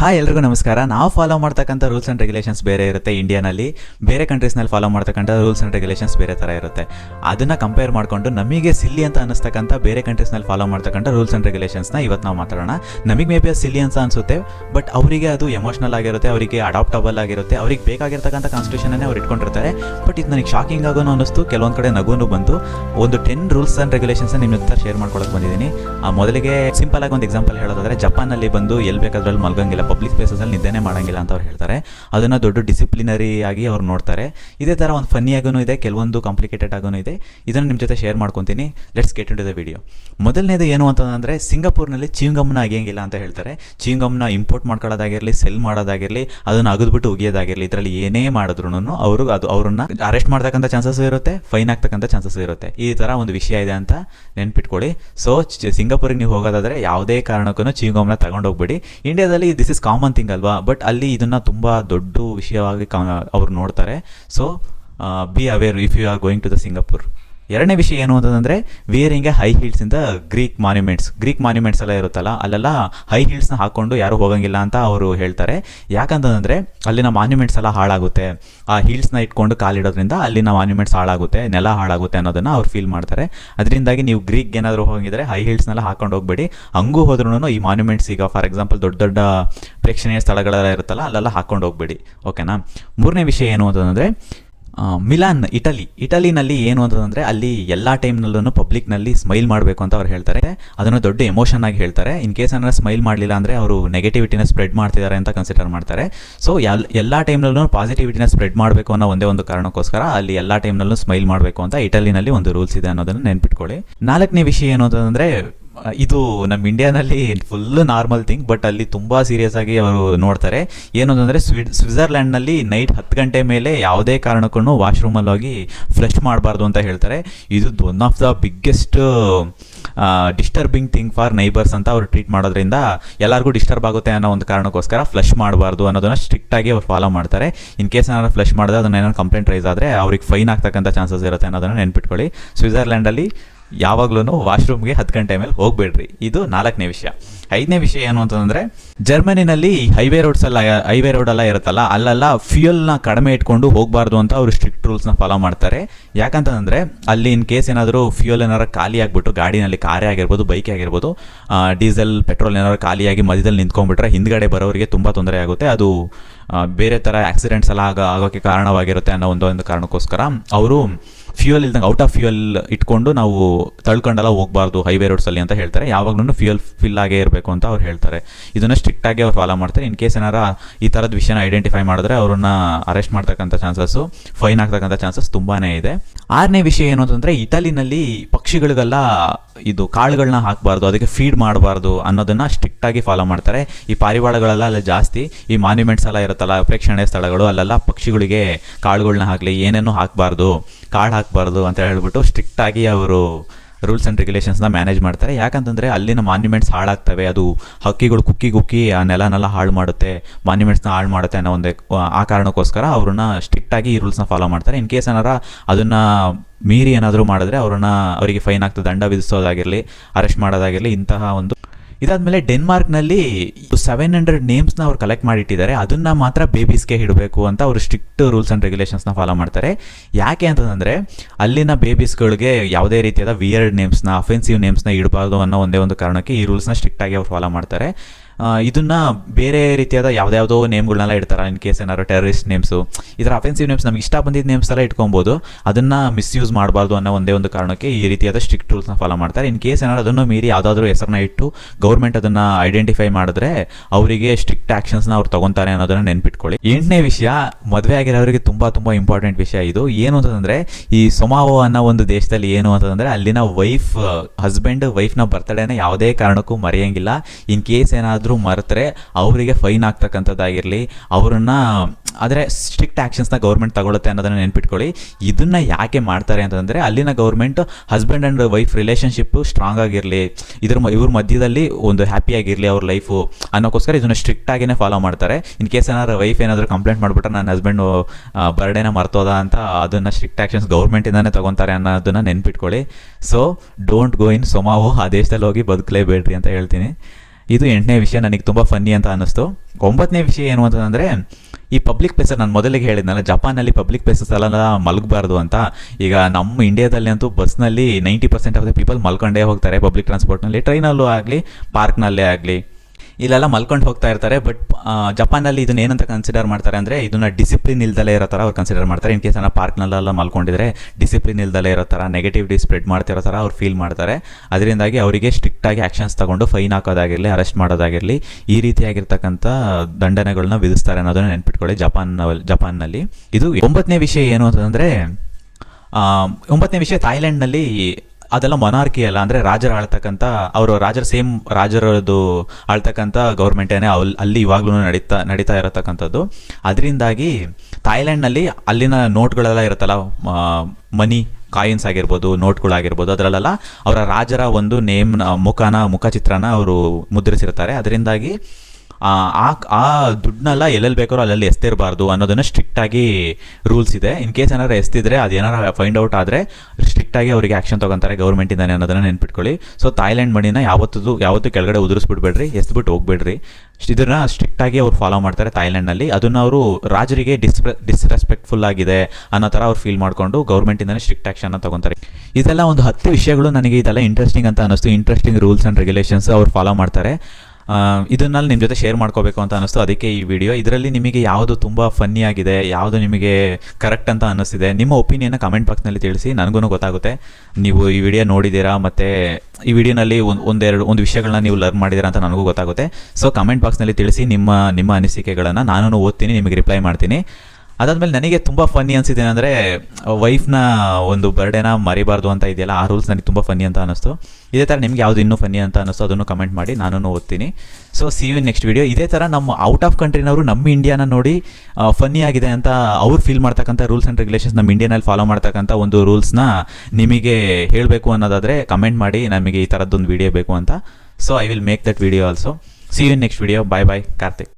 Hi ಎಲ್ರಿಗೂ ನಮಸ್ಕಾರ. ನಾವು ಫಾಲೋ ಮಾಡ್ತಕ್ಕಂಥ ರೂಲ್ಸ್ ಆ್ಯಂಡ್ ರೆಗ್ಯುಲೇಷನ್ಸ್ ಬೇರೆ ಇರುತ್ತೆ ಇಂಡಿಯಾನಲ್ಲಿ ಬೇರೆ ಕಂಟ್ರೀಸ್ನಲ್ಲಿ ಫಾಲೋ ಮಾಡ್ತಕ್ಕಂಥ ರೂಲ್ಸ್ ಆ್ಯಂಡ್ ರೆಗ್ಯುಲೇಷನ್ಸ್ ಬೇರೆ ಥರ ಇರುತ್ತೆ. ಅದನ್ನು ಕಂಪೇರ್ ಮಾಡಿಕೊಂಡು ನಮಗೆ ಸಿಲ್ಲಿ ಅಂತ ಅನ್ನಿಸ್ತಕ್ಕಂಥ ಬೇರೆ ಕಂಟ್ರೀಸ್ನಲ್ಲಿ ಫಾಲೋ ಮಾಡ್ತಕ್ಕಂಥ ರೂಲ್ಸ್ ಆ್ಯಂಡ್ ರೆಗ್ಯುಲೇಷನ್ಸ್ನ ಇವತ್ತು ನಾವು ಮಾತಾಡೋಣ. ನಮಗೆ ಮೇ ಬಿ ಅದು ಸಿಲ್ಲಿ ಅಂತ ಅನಿಸುತ್ತೆ ಬಟ್ ಅವರಿಗೆ ಅದು ಎಮೋಷನಲ್ ಆಗಿರುತ್ತೆ, ಅವರಿಗೆ ಅಡಾಪ್ಟಬಲ್ ಆಗಿರುತ್ತೆ, ಅವ್ರಿಗೆ ಬೇಕಾಗಿರ್ತಕ್ಕಂಥ ಕಾನ್ಸ್ಟಿಟ್ಯೂಷನನ್ನೇ ಅವ್ರು ಇಟ್ಕೊಂಡಿರ್ತಾರೆ. ಬಟ್ ಇದು ನನಗೆ ಶಾಕಿಂಗ್ ಆಗೋನು ಅನ್ನಿಸ್ತು, ಕೆಲವೊಂದು ಕಡೆ ನಗುನು ಬಂತು. ಒಂದು ಟೆನ್ ರೂಲ್ಸ್ ಆ್ಯಂಡ್ ರೆಗ್ಯುಲೇಷನ್ಸ್ ನಿಮ್ಮ ಶೇರ್ ಮಾಡ್ಕೊಳಕ್ಕೆ ಬಂದಿದ್ದೀನಿ. ಮೊದಲಿಗೆ ಸಿಂಪಲ್ ಆಗಿ ಒಂದು ಎಕ್ಸಾಂಪಲ್ ಹೇಳೋದಾದ್ರೆ ಜಪಾನಲ್ಲಿ ಬಂದು ಎಲ್ಲಿ ಬೇಕಾದ್ರಲ್ಲಿ ಮಲ್ಗಂಗಿಲ್ಲ. ಪಬ್ಲಿಕ್ ಪ್ಲೇಸಸಲ್ಲಿ ನಿದ್ದೆನೇ ಮಾಡಂಗಿಲ್ಲ ಅಂತ ಅವ್ರು ಹೇಳ್ತಾರೆ. ಅದನ್ನು ದೊಡ್ಡ ಡಿಸಿಪ್ಲಿನರಿ ಆಗಿ ಅವ್ರು ನೋಡ್ತಾರೆ. ಇದೇ ಥರ ಒಂದು ಫನ್ನಿ ಆಗೂ ಇದೆ, ಕೆಲವೊಂದು ಕಾಂಪ್ಲಿಕೇಟೆಡ್ ಆಗೂ ಇದೆ. ಇದನ್ನು ನಿಮ್ಮ ಜೊತೆ ಶೇರ್ ಮಾಡ್ಕೊತೀನಿ. Let's get into the video ಮೊದಲನೇದು ಏನು ಅಂತಂದರೆ, ಸಿಂಗಾಪುರ್ನಲ್ಲಿ ಚೀಂಗಮ್ನ ಆಗಿಯಂಗಿಲ್ಲ ಅಂತ ಹೇಳ್ತಾರೆ. ಚೀಂಗಮ್ನ ಇಂಪೋರ್ಟ್ ಮಾಡ್ಕೊಳ್ಳೋದಾಗಿರಲಿ ಸೆಲ್ ಮಾಡೋದಾಗಿರಲಿ, ಅದನ್ನು ಅಗದ್ಬಿಟ್ಟು ಉಗಿಯೋದಾಗಿರಲಿ, ಇದರಲ್ಲಿ ಏನೇ ಮಾಡಿದ್ರು ಅವರು ಅದು ಅವ್ರನ್ನ ಅರೆಸ್ಟ್ ಮಾಡ್ತಕ್ಕಂಥ ಚಾನ್ಸಸ್ ಇರುತ್ತೆ ಫೈನ್ ಆಗ್ತಕ್ಕಂಥ ಚಾನ್ಸಸ್ ಇರುತ್ತೆ. ಈ ಥರ ಒಂದು ವಿಷಯ ಇದೆ ಅಂತ ನೆನ್ಪಿಟ್ಕೊಳ್ಳಿ. ಸೊ ಸಿಂಗಾಪುರಿಗೆ ನೀವು ಹೋಗೋದಾದ್ರೆ ಯಾವುದೇ ಕಾರಣಕ್ಕೂ ಚೀಂಗಮ್ನ ತಗೊಂಡೋಗ್ಬಿಡಿ. ಇಂಡಿಯಾದಲ್ಲಿ ದಿಸ್ ಇಸ್ ಕಾಮನ್ ಥಿಂಗ್ ಅಲ್ವಾ? ಬಟ್ ಅಲ್ಲಿ ಇದನ್ನ ತುಂಬ ದೊಡ್ಡ ವಿಷಯವಾಗಿ ಕಾ ಅವ್ರು ನೋಡ್ತಾರೆ. So be aware if you are going to the Singapore ಎರಡನೇ ವಿಷಯ ಏನು ಅಂತಂದರೆ ವೇರಿಂಗ್ ಹೈ ಹೀಲ್ಸ್ ಇಂದ ಗ್ರೀಕ್ ಮಾನ್ಯುಮೆಂಟ್ಸ್ ಗ್ರೀಕ್ ಮಾನ್ಯುಮೆಂಟ್ಸ್ ಎಲ್ಲ ಇರುತ್ತಲ್ಲ, ಅಲ್ಲೆಲ್ಲ ಹೈ ಹೀಲ್ಸ್ನ ಹಾಕೊಂಡು ಯಾರು ಹೋಗಂಗಿಲ್ಲ ಅಂತ ಅವರು ಹೇಳ್ತಾರೆ. ಯಾಕಂತಂದರೆ ಅಲ್ಲಿನ ಮಾನ್ಯುಮೆಂಟ್ಸ್ ಎಲ್ಲ ಹಾಳಾಗುತ್ತೆ. ಆ ಹೀಲ್ಸ್ನ ಇಟ್ಕೊಂಡು ಕಾಲಿಡೋದ್ರಿಂದ ಅಲ್ಲಿನ ಮಾನ್ಯುಮೆಂಟ್ಸ್ ಹಾಳಾಗುತ್ತೆ, ನೆಲ ಹಾಳಾಗುತ್ತೆ ಅನ್ನೋದನ್ನ ಅವ್ರು ಫೀಲ್ ಮಾಡ್ತಾರೆ. ಅದರಿಂದಾಗಿ ನೀವು ಗ್ರೀಕ್ ಏನಾದರೂ ಹೋಗಿದ್ರೆ ಹೈ ಹೀಲ್ಸ್ನೆಲ್ಲ ಹಾಕೊಂಡು ಹೋಗ್ಬೇಡಿ. ಹಂಗೂ ಹೋದ್ರೂ ಈ ಮಾನ್ಯುಮೆಂಟ್ಸ್ ಈಗ ಫಾರ್ ಎಕ್ಸಾಂಪಲ್ ದೊಡ್ಡ ದೊಡ್ಡ ಪ್ರೇಕ್ಷಣೀಯ ಸ್ಥಳಗಳೆಲ್ಲ ಇರುತ್ತಲ್ಲ, ಅಲ್ಲೆಲ್ಲ ಹಾಕೊಂಡು ಹೋಗ್ಬೇಡಿ. ಓಕೆನಾ ಮೂರನೇ ವಿಷಯ ಏನು ಅಂತಂದರೆ ಮಿಲಾನ್, ಇಟಲಿ. ಇಟಲಿನಲ್ಲಿ ಏನು ಅಂತಂದರೆ ಅಲ್ಲಿ ಎಲ್ಲ ಟೈಮ್ನಲ್ಲೂ ಪಬ್ಲಿಕ್ನಲ್ಲಿ ಸ್ಮೈಲ್ ಮಾಡಬೇಕು ಅಂತ ಅವ್ರು ಹೇಳ್ತಾರೆ. ಅದನ್ನು ದೊಡ್ಡ ಎಮೋಷನ್ ಆಗಿ ಹೇಳ್ತಾರೆ. ಇನ್ ಕೇಸ್ ಏನಾದ್ರು ಸ್ಮೈಲ್ ಮಾಡಲಿಲ್ಲ ಅಂದರೆ ಅವರು ನೆಗೆಟಿವಿಟಿನ ಸ್ಪ್ರೆಡ್ ಮಾಡ್ತಿದ್ದಾರೆ ಅಂತ ಕನ್ಸಿಡರ್ ಮಾಡ್ತಾರೆ. ಸೊ ಎಲ್ ಎಲ್ಲ ಟೈಮ್ನಲ್ಲೂ ಪಾಸಿಟಿವಿಟಿನ ಸ್ಪ್ರೆಡ್ ಮಾಡಬೇಕು ಅನ್ನೋ ಒಂದೇ ಒಂದು ಕಾರಣಕ್ಕೋಸ್ಕರ ಅಲ್ಲಿ ಎಲ್ಲ ಟೈಮ್ನಲ್ಲೂ ಸ್ಮೈಲ್ ಮಾಡಬೇಕು ಅಂತ ಇಟಲಿನಲ್ಲಿ ಒಂದು ರೂಲ್ಸ್ ಇದೆ ಅನ್ನೋದನ್ನು ನೆನ್ಪಿಟ್ಕೊಳ್ಳಿ. ನಾಲ್ಕನೇ ವಿಷಯ ಏನು ಅಂತಂದರೆ ಇದು ನಮ್ಮ ಇಂಡಿಯಾನಲ್ಲಿ ಫುಲ್ ನಾರ್ಮಲ್ ಥಿಂಗ್ ಬಟ್ ಅಲ್ಲಿ ತುಂಬ ಸೀರಿಯಸ್ ಆಗಿ ಅವರು ನೋಡ್ತಾರೆ. ಏನು ಅಂತಂದರೆ ಸ್ವಿಡ್ ಸ್ವಿಟ್ಜರ್ಲ್ಯಾಂಡ್ನಲ್ಲಿ ನೈಟ್ ಹತ್ತು ಗಂಟೆ ಮೇಲೆ ಯಾವುದೇ ಕಾರಣಕ್ಕೂ ವಾಶ್ರೂಮಲ್ಲಿ ಹೋಗಿ ಫ್ಲಶ್ ಮಾಡಬಾರ್ದು ಅಂತ ಹೇಳ್ತಾರೆ. ಇದು one of the biggest disturbing thing for neighbours ಅಂತ ಅವ್ರು ಟ್ರೀಟ್ ಮಾಡೋದ್ರಿಂದ ಎಲ್ಲರಿಗೂ ಡಿಸ್ಟರ್ಬ್ ಆಗುತ್ತೆ ಅನ್ನೋ ಒಂದು ಕಾರಣಕ್ಕೋಸ್ಕರ ಫ್ಲಶ್ ಮಾಡಬಾರ್ದು ಅನ್ನೋದನ್ನ ಸ್ಟ್ರಿಕ್ಟ್ ಆಗಿ ಅವ್ರು ಫಾಲೋ ಮಾಡ್ತಾರೆ. ಇನ್ ಕೇಸ್ ಏನಾದ್ರು ಫ್ಲಶ್ ಮಾಡಿದ್ರೆ ಅದನ್ನ ಏನಾದ್ರು ಕಂಪ್ಲೇಂಟ್ ರೈಸ್ ಆದರೆ ಅವ್ರಿಗೆ ಫೈನ್ ಆಗ್ತಕ್ಕಂಥ ಚಾನ್ಸಸ್ ಇರುತ್ತೆ ಅನ್ನೋದನ್ನ ನೆನ್ಪಿಟ್ಕೊಳ್ಳಿ. ಸ್ವಿಟ್ಜರ್ಲ್ಯಾಂಡಲ್ಲಿ ಯಾವಾಗ್ಲೂ ವಾಶ್ರೂಮ್ಗೆ ಹತ್ತು ಗಂಟೆ ಮೇಲೆ ಹೋಗ್ಬೇಡ್ರಿ. ಇದು ನಾಲ್ಕನೇ ವಿಷಯ. ಐದನೇ ವಿಷಯ ಏನು ಅಂತಂದ್ರೆ, ಜರ್ಮನಿನಲ್ಲಿ ಹೈವೇ ರೋಡ್ಸ್ ಎಲ್ಲ ಹೈವೇ ರೋಡ್ ಎಲ್ಲ ಇರುತ್ತಲ್ಲ, ಅಲ್ಲೆಲ್ಲ ಫ್ಯೂಯಲ್ನ ಕಡಿಮೆ ಇಟ್ಕೊಂಡು ಹೋಗಬಾರ್ದು ಅಂತ ಅವರು ಸ್ಟ್ರಿಕ್ಟ್ ರೂಲ್ಸ್ನ ಫಾಲೋ ಮಾಡ್ತಾರೆ. ಯಾಕಂತಂದ್ರೆ, ಅಲ್ಲಿ ಇನ್ ಕೇಸ್ ಏನಾದರೂ ಫ್ಯೂಯಲ್ ಏನಾದ್ರು ಖಾಲಿ ಆಗಿಬಿಟ್ಟು ಗಾಡಿನಲ್ಲಿ ಕಾರೇ ಆಗಿರ್ಬೋದು, ಬೈಕ್ ಆಗಿರ್ಬೋದು ಡೀಸೆಲ್, ಪೆಟ್ರೋಲ್ ಏನಾದ್ರು ಖಾಲಿಯಾಗಿ ಮಧ್ಯದಲ್ಲಿ ನಿಂತ್ಕೊಂಡ್ಬಿಟ್ರೆ ಹಿಂದ್ಗಡೆ ಬರೋರಿಗೆ ತುಂಬ ತೊಂದರೆ ಆಗುತ್ತೆ. ಅದು ಬೇರೆ ಥರ ಆಕ್ಸಿಡೆಂಟ್ಸ್ ಎಲ್ಲ ಆಗ ಆಗೋಕ್ಕೆ ಕಾರಣವಾಗಿರುತ್ತೆ ಅನ್ನೋ ಒಂದು ಕಾರಣಕ್ಕೋಸ್ಕರ, ಅವರು ಫ್ಯೂಯಲ್ ಇಲ್ದಂಗೆ ಔಟ್ ಆಫ್ ಫ್ಯೂಯಲ್ ಇಟ್ಕೊಂಡು ನಾವು ತಳ್ಕೊಂಡೆಲ್ಲ ಹೋಗಬಾರ್ದು ಹೈವೇ ರೋಡ್ಸಲ್ಲಿ ಅಂತ ಹೇಳ್ತಾರೆ. ಯಾವಾಗಲೂ ಫ್ಯೂಯಲ್ ಫಿಲ್ ಆಗೇ ಇರಬೇಕು ಅಂತ ಅವ್ರು ಹೇಳ್ತಾರೆ. ಇದನ್ನು ಸ್ಟ್ರಿಕ್ಟಾಗಿ ಅವ್ರು ಫಾಲೋ ಮಾಡ್ತಾರೆ. ಇನ್ ಕೇಸ್ ಏನಾರ ಈ ಥರದ ವಿಷಯನ ಐಡೆಂಟಿಫೈ ಮಾಡಿದ್ರೆ ಅವ್ರನ್ನ ಅರೆಸ್ಟ್ ಮಾಡ್ತಕ್ಕಂಥ ಚಾನ್ಸಸ್ಸು ಫೈನ್ ಆಗ್ತಕ್ಕಂಥ ಚಾನ್ಸಸ್ ತುಂಬಾ ಇದೆ. ಆರನೇ ವಿಷಯ ಏನು ಅಂತಂದರೆ ಇಟಲಿನಲ್ಲಿ ಪಕ್ಷಿಗಳಿಗೆಲ್ಲ ಇದು ಕಾಳುಗಳನ್ನ ಹಾಕಬಾರ್ದು, ಅದಕ್ಕೆ ಫೀಡ್ ಮಾಡಬಾರ್ದು ಅನ್ನೋದನ್ನು ಸ್ಟ್ರಿಕ್ಟಾಗಿ ಫಾಲೋ ಮಾಡ್ತಾರೆ. ಈ ಪಾರಿವಾಳಗಳೆಲ್ಲ ಅಲ್ಲಿ ಜಾಸ್ತಿ, ಈ ಮಾನ್ಯುಮೆಂಟ್ಸ್ ಎಲ್ಲ ಇರುತ್ತಲ್ಲ, ಪ್ರೇಕ್ಷಣೀಯ ಸ್ಥಳಗಳು, ಅಲ್ಲೆಲ್ಲ ಪಕ್ಷಿಗಳಿಗೆ ಕಾಳುಗಳನ್ನ ಹಾಕಲಿ, ಏನೇನು ಹಾಕಬಾರ್ದು. ಕಾಳು ಹಾಕಬಾರ್ದು ಅಂತ ಹೇಳ್ಬಿಟ್ಟು ಸ್ಟ್ರಿಕ್ಟ್ ಆಗಿ ಅವರು ರೂಲ್ಸ್ ಆ್ಯಂಡ್ ರೆಗ್ಯುಲೇಷನ್ಸ್ನ ಮ್ಯಾನೇಜ್ ಮಾಡ್ತಾರೆ. ಯಾಕಂತಂದರೆ ಅಲ್ಲಿನ ಮಾನ್ಯುಮೆಂಟ್ಸ್ ಹಾಳಾಗ್ತವೆ. ಅದು ಹಕ್ಕಿಗಳು ಕುಕ್ಕಿ ಕುಕ್ಕಿ ಆ ನೆಲನೆಲ್ಲ ಹಾಳು ಮಾಡುತ್ತೆ. ಮಾನ್ಯುಮೆಂಟ್ಸ್ನ ಹಾಳು ಮಾಡುತ್ತೆ ಅನ್ನೋ ಒಂದು, ಆ ಕಾರಣಕ್ಕೋಸ್ಕರ ಅವ್ರನ್ನ ಸ್ಟ್ರಿಕ್ಟ್ ಆಗಿ ಈ ರೂಲ್ಸ್ನ ಫಾಲೋ ಮಾಡ್ತಾರೆ. ಇನ್ ಕೇಸ್ ಏನಾರ ಅದನ್ನು ಮೀರಿ ಏನಾದರೂ ಮಾಡಿದ್ರೆ ಅವ್ರನ್ನ, ಅವರಿಗೆ ಫೈನ್ ಆಗ್ತದೆ. ದಂಡ ವಿಧಿಸೋದಾಗಿರಲಿ ಅರೆಸ್ಟ್ ಮಾಡೋದಾಗಿರಲಿ, ಇಂತಹ ಒಂದು ಇದಾದ್ಮೇಲೆ ಡೆನ್ಮಾರ್ಕ್ನಲ್ಲಿ ಸೆವೆನ್ ಹಂಡ್ರೆಡ್ ನೇಮ್ಸ್ನ ಅವ್ರು ಕಲೆಕ್ಟ್ ಮಾಡಿಟ್ಟಿದ್ದಾರೆ. ಅದನ್ನ ಮಾತ್ರ ಬೇಬೀಸ್ಗೆ ಇಡಬೇಕು ಅಂತ ಅವರು ಸ್ಟ್ರಿಕ್ಟ್ ರೂಲ್ಸ್ ಆ್ಯಂಡ್ನ ಫಾಲೋ ಮಾಡ್ತಾರೆ. ಯಾಕೆ ಅಂತಂದರೆ ಅಲ್ಲಿನ ಬೇಬೀಸ್ಗಳಿಗೆ ಯಾವುದೇ ರೀತಿಯಾದ ವಿಯರ್ಡ್ ನೇಮ್ಸ್ನ ಅಫೆನ್ಸಿವ್ ನೇಮ್ಸ್ನ ಇಡಬಾರ್ದು ಅನ್ನೋ ಒಂದೇ ಒಂದು ಕಾರಣಕ್ಕೆ ಈ ರೂಲ್ಸ್ನ ಸ್ಟ್ರಿಕ್ಟ್ ಆಗಿ ಅವ್ರು ಫಾಲೋ ಮಾಡ್ತಾರೆ. ಇದನ್ನ ಬೇರೆ ರೀತಿಯಾದ ಯಾವ್ದಾವುದೋ ನೇಮ್ಗಳನ್ನೆಲ್ಲ ಇಡ್ತಾರೆ ಇನ್ ಕೇಸ್ ಏನಾದ್ರು ಟೆರರಿಸ್ಟ್ ನೇಮ್ಸು ಇದರ ಅಫೆನ್ಸಿವ್ ನೇಮ್ಸ್ ನಮ್ಗೆ ಇಷ್ಟ ಬಂದಿದ್ದ ನೇಮ್ಸ್ ಎಲ್ಲ ಇಟ್ಕೊಬೋದು. ಅದನ್ನ ಮಿಸ್ಯೂಸ್ ಮಾಡಬಾರ್ದು ಅನ್ನೋ ಒಂದೇ ಒಂದು ಕಾರಣಕ್ಕೆ ಈ ರೀತಿಯಾದ ಸ್ಟ್ರಿಕ್ಟ್ ರೂಲ್ಸ್ನ ಫಾಲೋ ಮಾಡ್ತಾರೆ. ಇನ್ ಕೇಸ್ ಏನಾದ್ರು ಅದನ್ನು ಮೀರಿ ಯಾವುದಾದ್ರೂ ಹೆಸರನ್ನ ಇಟ್ಟು ಗೌರ್ಮೆಂಟ್ ಅದನ್ನ ಐಡೆಂಟಿಫೈ ಮಾಡಿದ್ರೆ ಅವರಿಗೆ ಸ್ಟ್ರಿಕ್ಟ್ ಆಕ್ಷನ್ಸ್ನ ಅವ್ರು ತಗೊಂತಾರೆ ಅನ್ನೋದನ್ನ ನೆನ್ಪಿಟ್ಕೊಳ್ಳಿ. ಎಂಟನೇ ವಿಷಯ, ಮದುವೆ ಆಗಿರೋರಿಗೆ ತುಂಬಾ ತುಂಬಾ ಇಂಪಾರ್ಟೆಂಟ್ ವಿಷಯ ಇದು. ಏನು ಅಂತಂದ್ರೆ, ಈ ಸೊಮಾವೋ ಅನ್ನೋ ಒಂದು ದೇಶದಲ್ಲಿ ಏನು ಅಂತಂದ್ರೆ, ಅಲ್ಲಿನ ವೈಫ್ ಹಸ್ಬೆಂಡ್ ವೈಫ್ನ ಬರ್ತಡೇನ ಯಾವುದೇ ಕಾರಣಕ್ಕೂ ಮರೆಯಂಗಿಲ್ಲ. ಇನ್ ಕೇಸ್ ಏನಾದರೂ ಮರೆತರೆ ಅವರಿಗೆ ಫೈನ್ ಆಗ್ತಕ್ಕಂಥದ್ದಾಗಿರಲಿ, ಅವರನ್ನು, ಆದರೆ ಸ್ಟ್ರಿಕ್ಟ್ ಆ್ಯಕ್ಷನ್ಸ್ನ ಗೌರ್ಮೆಂಟ್ ತಗೊಳುತ್ತೆ ಅನ್ನೋದನ್ನು ನೆನ್ಪಿಟ್ಕೊಳ್ಳಿ. ಇದನ್ನು ಯಾಕೆ ಮಾಡ್ತಾರೆ ಅಂತಂದರೆ, ಅಲ್ಲಿನ government husband and wife relationship strong ಆಗಿರಲಿ, ಇದ್ರ ಇವ್ರ ಮಧ್ಯದಲ್ಲಿ ಒಂದು ಹ್ಯಾಪಿ ಆಗಿರಲಿ ಅವ್ರ ಲೈಫು ಅನ್ನೋಕ್ಕೋಸ್ಕರ ಇದನ್ನು ಸ್ಟ್ರಿಕ್ಟ್ ಆಗಿನೇ ಫಾಲೋ ಮಾಡ್ತಾರೆ. ಇನ್ ಕೇಸ್ ಏನಾದ್ರು ವೈಫ್ ಏನಾದರೂ ಕಂಪ್ಲೇಂಟ್ ಮಾಡ್ಬಿಟ್ರೆ ನನ್ನ ಹಸ್ಬೆಂಡು ಬರ್ಡೇನ ಮರ್ತೋದ ಅಂತ ಅದನ್ನು ಸ್ಟ್ರಿಕ್ಟ್ ಆ್ಯಕ್ಷನ್ಸ್ ಗೌರ್ಮೆಂಟಿಂದಾನೇ ತೊಗೊತಾರೆ ಅನ್ನೋದನ್ನು ನೆನ್ಪಿಟ್ಕೊಳ್ಳಿ. ಸೊ ಡೋಂಟ್ ಗೋ ಇನ್ ಸೊಮಾವೋ ಆ ದೇಶದಲ್ಲಿ ಹೋಗಿ ಬದುಕಲೇಬೇಡ್ರಿ ಅಂತ ಹೇಳ್ತೀನಿ. ಇದು ಎಂಟನೇ ವಿಷಯ ನನಗೆ ತುಂಬ ಫನ್ನಿ ಅಂತ ಅನ್ನಿಸ್ತು. ಒಂಬತ್ತನೇ ವಿಷಯ ಏನು ಅಂತಂದರೆ, ಈ ಪಬ್ಲಿಕ್ ಪ್ಲೇಸಸ್ ನಾನು ಮೊದಲಿಗೆ ಹೇಳಿದ್ನಲ್ಲ ಜಪಾನಲ್ಲಿ ಪಬ್ಲಿಕ್ ಪ್ಲೇಸಸ್ ಎಲ್ಲ ಮಲಗಬಾರ್ದು ಅಂತ. ಈಗ ನಮ್ಮ ಇಂಡಿಯಾದಲ್ಲಿ ಅಂತೂ ಬಸ್ನಲ್ಲಿ ninety percent of the people ಮಲ್ಕೊಂಡೇ ಹೋಗ್ತಾರೆ ಪಬ್ಲಿಕ್ ಟ್ರಾನ್ಸ್ಪೋರ್ಟ್ನಲ್ಲಿ ಟ್ರೈನಲ್ಲೂ ಆಗಲಿ ಪಾರ್ಕ್ನಲ್ಲೇ ಆಗಲಿ. ಇಲ್ಲೆಲ್ಲ ಮಲ್ಕೊಂಡು ಹೋಗ್ತಾ ಇರ್ತಾರೆ ಬಟ್ ಜಪಾನಲ್ಲಿ ಇದನ್ನ ಏನಂತ ಕನ್ಸಿಡರ್ ಮಾಡ್ತಾರೆ ಅಂದರೆ ಇದನ್ನ ಡಿಸಿಪ್ಲಿನ್ ಇಲ್ದಲೇ ಇರೋ ಥರ ಅವ್ರು ಕನ್ಸಿಡರ್ ಮಾಡ್ತಾರೆ. ಇನ್ ಕೇಸ್ ನಾನು ಪಾರ್ಕ್ನಲ್ಲೆಲ್ಲ ಮಲ್ಕೊಂಡಿದ್ರೆ ಡಿಸಿಪ್ಲಿನ್ ಇಲ್ದಲೇ ಇರೋ ಥರ ನೆಗೆಟಿವಿಟಿ ಸ್ಪ್ರೆಡ್ ಮಾಡ್ತಿರೋ ಥರ ಅವ್ರು ಫೀಲ್ ಮಾಡ್ತಾರೆ. ಅದರಿಂದಾಗಿ ಅವರಿಗೆ ಸ್ಟ್ರಿಕ್ಟಾಗಿ ಆ್ಯಕ್ಷನ್ಸ್ ತಗೊಂಡು ಫೈನ್ ಹಾಕೋದಾಗಿರಲಿ ಅರೆಸ್ಟ್ ಮಾಡೋದಾಗಿರಲಿ, ಈ ರೀತಿಯಾಗಿರ್ತಕ್ಕಂಥ ದಂಡನೆಗಳನ್ನ ವಿಧಿಸ್ತಾರೆ ಅನ್ನೋದನ್ನ ನೆನ್ಪಿಟ್ಕೊಳ್ಳಿ ಜಪಾನ್ ಜಪಾನ್ನಲ್ಲಿ. ಇದು ಒಂಬತ್ತನೇ ವಿಷಯ ಏನು ಅಂತಂದರೆ ಒಂಬತ್ತನೇ ವಿಷಯ ಥಾಯ್ಲೆಂಡ್ನಲ್ಲಿ ಅದೆಲ್ಲ ಮೊನಾರ್ಕಿ ಅಲ್ಲ, ಅಂದರೆ ರಾಜರು ಆಳ್ತಕ್ಕಂಥ ಅವರು ರಾಜರ ಸೇಮ್ ರಾಜರದು ಆಳ್ತಕ್ಕಂಥ ಗೌರ್ಮೆಂಟೇನೆ ಅಲ್ಲಿ ಅಲ್ಲಿ ಇವಾಗಲೂ ನಡೀತಾ ನಡೀತಾ ಇರತಕ್ಕಂಥದ್ದು. ಅದರಿಂದಾಗಿ ಥಾಯ್ಲೆಂಡ್ನಲ್ಲಿ ಅಲ್ಲಿನ ನೋಟ್ಗಳೆಲ್ಲ ಇರುತ್ತಲ್ಲ ಮನಿ ಕಾಯಿನ್ಸ್ ಆಗಿರ್ಬೋದು, ನೋಟ್ಗಳಾಗಿರ್ಬೋದು, ಅದರಲ್ಲೆಲ್ಲ ಅವರ ರಾಜರ ಒಂದು ನೇಮ್ನ, ಮುಖನ, ಮುಖಚಿತ್ರನ ಅವರು ಮುದ್ರಿಸಿರ್ತಾರೆ. ಅದರಿಂದಾಗಿ ಆ, ಆ- ದುಡ್ಡನ್ನೆಲ್ಲ ಎಲ್ಲೆಲ್ಲಿ ಬೇಕಾದ್ರೂ ಅಲ್ಲೆಲ್ಲಿ ಎಸ್ತಿರಬಾರ್ದು ಅನ್ನೋದನ್ನು ಸ್ಟ್ರಿಕ್ಟಾಗಿ ರೂಲ್ಸ್ ಇದೆ. ಇನ್ ಕೇಸ್ ಏನಾರು ಎಸ್ತಿದ್ರೆ ಅದು ಏನಾರು ಫೈಂಡ್ ಔಟ್ ಆದರೆ ಸ್ಟ್ರಿಕ್ಟಾಗಿ ಅವರಿಗೆ ಆ್ಯಕ್ಷನ್ ತೊಗೊಂತಾರೆ ಗೌರ್ಮೆಂಟಿಂದಾನೆ ಅನ್ನೋದನ್ನು ನೆನ್ಪಿಟ್ಕೊಳ್ಳಿ. ಸೊ ಥಾಯ್ಲೆಂಡ್ ಮಣಿನ ಯಾವತ್ತೂ ಯಾವತ್ತೂ ಕೆಳಗಡೆ ಉದುರಿಸ್ಬಿಡ್ಬೇಡ್ರಿ, ಎಸ್ಬಿಟ್ಟು ಹೋಗ್ಬೇಡ್ರಿ. ಇದನ್ನ ಸ್ಟ್ರಿಕ್ಟಾಗಿ ಅವ್ರು ಫಾಲೋ ಮಾಡ್ತಾರೆ ಥಾಯ್ಲೆಂಡ್ನಲ್ಲಿ ಅದನ್ನು ಅವರು ರಾಜರಿಗೆ ಡಿಸ್ಪ್ರೆ ಡಿಸ್ರೆಸ್ಪೆಕ್ಟ್ಫುಲ್ ಆಗಿದೆ ಅನ್ನೋ ಥರ ಅವ್ರು ಫೀಲ್ ಮಾಡಿಕೊಂಡು ಗೌರ್ಮೆಂಟಿಂದನೇ ಸ್ಟ್ರಿಕ್ಟ್ ಆ್ಯಕ್ಷನ್ ತಗೊಂತಾರೆ. ಇದೆಲ್ಲ ಒಂದು ಹತ್ತು ವಿಷಯಗಳು ನನಗೆ ಇದೆಲ್ಲ ಇಂಟ್ರೆಸ್ಟಿಂಗ್ ಅಂತ ಅನ್ನಿಸ್ತು. ಇಂಟ್ರೆಸ್ಟಿಂಗ್ ರೂಲ್ಸ್ ಆ್ಯಂಡ್ ರೆಗ್ಯುಲೇಷನ್ಸ್ ಅವ್ರು ಫಾಲೋ ಮಾಡ್ತಾರೆ. ಇದನ್ನಲ್ಲಿ ನಿಮ್ಮ ಜೊತೆ ಶೇರ್ ಮಾಡ್ಕೋಬೇಕು ಅಂತ ಅನಿಸ್ತು ಅದಕ್ಕೆ ಈ ವಿಡಿಯೋ ಇದರಲ್ಲಿ ನಿಮಗೆ ಯಾವುದು ತುಂಬ ಫನ್ನಿ ಆಗಿದೆ, ಯಾವುದು ನಿಮಗೆ ಕರೆಕ್ಟ್ ಅಂತ ಅನ್ನಿಸ್ತಿದೆ, ನಿಮ್ಮ ಒಪಿನಿಯನ್ನ ಕಮೆಂಟ್ ಬಾಕ್ಸ್ನಲ್ಲಿ ತಿಳಿಸಿ ನನಗೂ ಗೊತ್ತಾಗುತ್ತೆ. ನೀವು ಈ ವಿಡಿಯೋ ನೋಡಿದ್ದೀರಾ, ಮತ್ತು ಈ ವಿಡಿಯೋನಲ್ಲಿ ಒಂದು, ಒಂದೆರಡು, ಒಂದು ವಿಷಯಗಳನ್ನ ನೀವು ಲರ್ನ್ ಮಾಡಿದ್ದೀರಾ ಅಂತ ನನಗೂ ಗೊತ್ತಾಗುತ್ತೆ. ಸೊ ಕಮೆಂಟ್ ಬಾಕ್ಸ್ನಲ್ಲಿ ತಿಳಿಸಿ ನಿಮ್ಮ ನಿಮ್ಮ ಅನಿಸಿಕೆಗಳನ್ನು ನಾನು ಓದ್ತೀನಿ, ನಿಮಗೆ ರಿಪ್ಲೈ ಮಾಡ್ತೀನಿ. ಅದಾದ್ಮೇಲೆ ನನಗೆ ತುಂಬ ಫನ್ನಿ ಅನಿಸಿದೆ ಅಂದರೆ ವೈಫ್ನ ಒಂದು ಬರ್ಡೇನ ಮರಿಬಾರ್ದು ಅಂತ ಇದೆಯಲ್ಲ, ಆ ರೂಲ್ಸ್ ನನಗೆ ತುಂಬ ಫನ್ನಿ ಅಂತ ಅನ್ನಿಸ್ತು. ಇದೇ ಥರ ನಿಮ್ಗೆ ಯಾವುದು ಇನ್ನೂ ಫನ್ನಿ ಅಂತ ಅನ್ನಿಸ್ತು ಅದನ್ನು ಕಮೆಂಟ್ ಮಾಡಿ ನಾನು ಓದ್ತೀನಿ. So see you next video ಇದೇ ಥರ ನಮ್ಮ ಔಟ್ ಆಫ್ ಕಂಟ್ರಿನವರು ನಮ್ಮ ಇಂಡಿಯಾನ ನೋಡಿ ಫನ್ನಿ ಆಗಿದೆ ಅಂತ ಅವ್ರು ಫೀಲ್ ಮಾಡ್ತಕ್ಕಂಥ ರೂಲ್ಸ್ ಆ್ಯಂಡ್ ರೆಗ್ಯುಲೇಷನ್ಸ್ ನಮ್ಮ ಇಂಡಿಯಾನಲ್ಲಿ ಫಾಲೋ ಮಾಡ್ತಕ್ಕಂಥ ಒಂದು ರೂಲ್ಸ್ನ ನಿಮಗೆ ಹೇಳಬೇಕು ಅನ್ನೋದಾದರೆ ಕಮೆಂಟ್ ಮಾಡಿ, ನಮಗೆ ಈ ಥರದ್ದೊಂದು ವಿಡಿಯೋ ಬೇಕು ಅಂತ. So I will make that video also see you next video bye bye Karthik